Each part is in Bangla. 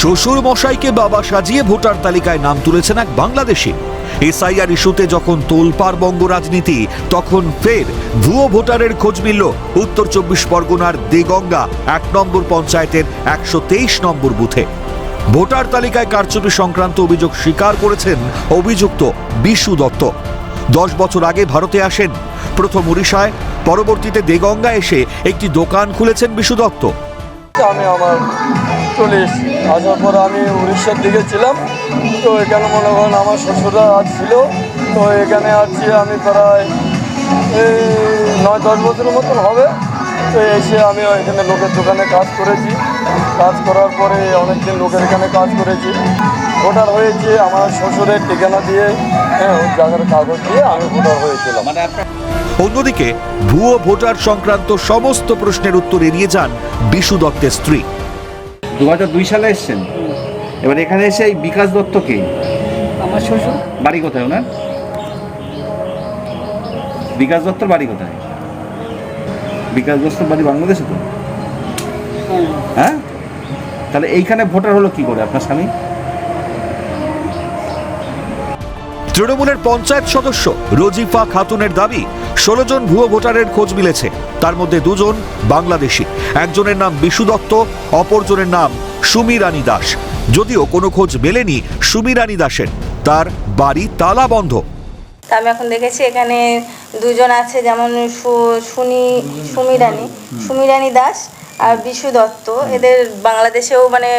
শ্বশুর মশাইকে বাবা সাজিয়ে ভোটার তালিকায় নাম তুলেছেন এক বাংলাদেশি। এসআইআর ইস্যুতে যখন তোলপাড় বঙ্গ রাজনীতি তখন ফের ভুয়ো ভোটারের খোঁজ মিলল উত্তর চব্বিশ পরগনার দেগঙ্গা এক নম্বর পঞ্চায়েতের একশো তেইশ নম্বর বুথে। ভোটার তালিকায় কারচুপি সংক্রান্ত অভিযোগ স্বীকার করেছেন অভিযুক্ত বিশু দত্ত। দশ বছর আগে ভারতে আসেন। প্রথম উড়িষ্যায়, পরবর্তীতে দেগঙ্গা এসে একটি দোকান খুলেছেন বিশু দত্ত। আমি আমার চলে এসেছি। আসার পর আমি উড়িষ্যার দিকে ছিলাম। তো এখানে মনে করেন আমার শ্বশুরা আজ ছিল। তো এখানে আছি আমি প্রায় এই নয়, দশ বছরের মতন হবে। তো এসে আমি এখানে লোকের দোকানে কাজ করেছি। কাজ করার পরে অনেকদিন লোকের এখানে কাজ করেছি। ভোটার হয়েছে, আমার শ্বশুরের ঠিকানা দিয়ে হ্যাঁ জায়গার কাগজ দিয়ে আমি ভোটার হয়েছিলাম। অন্যদিকে ভুয়ো ভোটার সংক্রান্ত সমস্ত প্রশ্নের উত্তর এড়িয়ে যান বিশু দত্তের স্ত্রী। দু হাজার দুই সালে এসছেন? এবার এখানে এসে এই বিকাশ দত্তকে আমার শ্বশুর। বাড়ি কোথায় ওনার? বিকাশ দত্তর বাড়ি কোথায়? বিকাশ দত্তর বাড়ি বাংলাদেশে তো? হ্যাঁ? তাহলে এইখানে ভোটার হলো কি করে আপনার স্বামী? তৃণমূলের পঞ্চায়েত সদস্য রজিফা খাতুনের দাবি, ষোলো জন ভুয়ো ভোটারের খোঁজ মিলেছে। তার মধ্যে দুজন বাংলাদেশি, একজনের নাম বিশু দত্ত, অপরজনের নাম সুমি রানী দাস। যদিও কোনো খোঁজ মেলেনি সুমি রানী দাসের, তার বাড়ি তালা বন্ধ। আমি এখন দেখেছি এখানে দুজন আছে, যেমন সুনি, সুমিরানি সুমিরানি দাস আর বিশু দত্ত। এদের বাংলাদেশেও মানে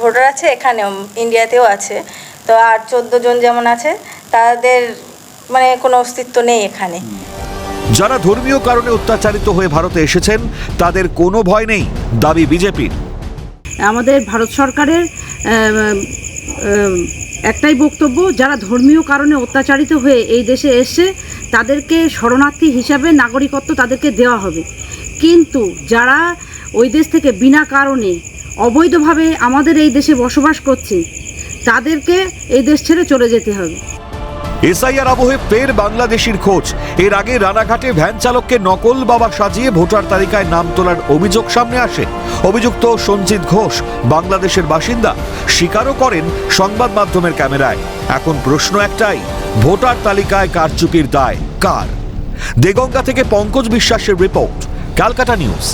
ভোটার আছে, এখানেও, ইন্ডিয়াতেও আছে। তো আর চোদ্দ জন যেমন আছে তাদের মানে কোনো অস্তিত্ব নেই এখানে। যারা ধর্মীয় কারণে অত্যাচারিত হয়ে ভারতে এসেছেন তাদের কোনো ভয় নেই দাবি বিজেপির। আমাদের ভারত সরকারের একটাই বক্তব্য যারা ধর্মীয় কারণে অত্যাচারিত হয়ে এই দেশে এসে তাদেরকে শরণার্থী হিসাবে নাগরিকত্ব তাদেরকে দেওয়া হবে। কিন্তু যারা ওই দেশ থেকে বিনা কারণে অবৈধভাবে আমাদের এই দেশে বসবাস করছে তাদেরকে এই দেশ ছেড়ে চলে যেতে হবে। এসআইআর আবহে ফের বাংলাদেশির খোঁজ। এর আগে রানাঘাটে ভ্যান চালককে নকল বাবা সাজিয়ে ভোটার তালিকায় নাম তোলার অভিযোগ সামনে আসে। অভিযুক্ত সঞ্জিত ঘোষ, বাংলাদেশের বাসিন্দা, স্বীকারও করেন সংবাদ মাধ্যমের ক্যামেরায়। এখন প্রশ্ন একটাই, ভোটার তালিকায় কারচুপির দায়, কার? দেগঙ্গা থেকে পঙ্কজ বিশ্বাসের রিপোর্ট, ক্যালকাটা নিউজ।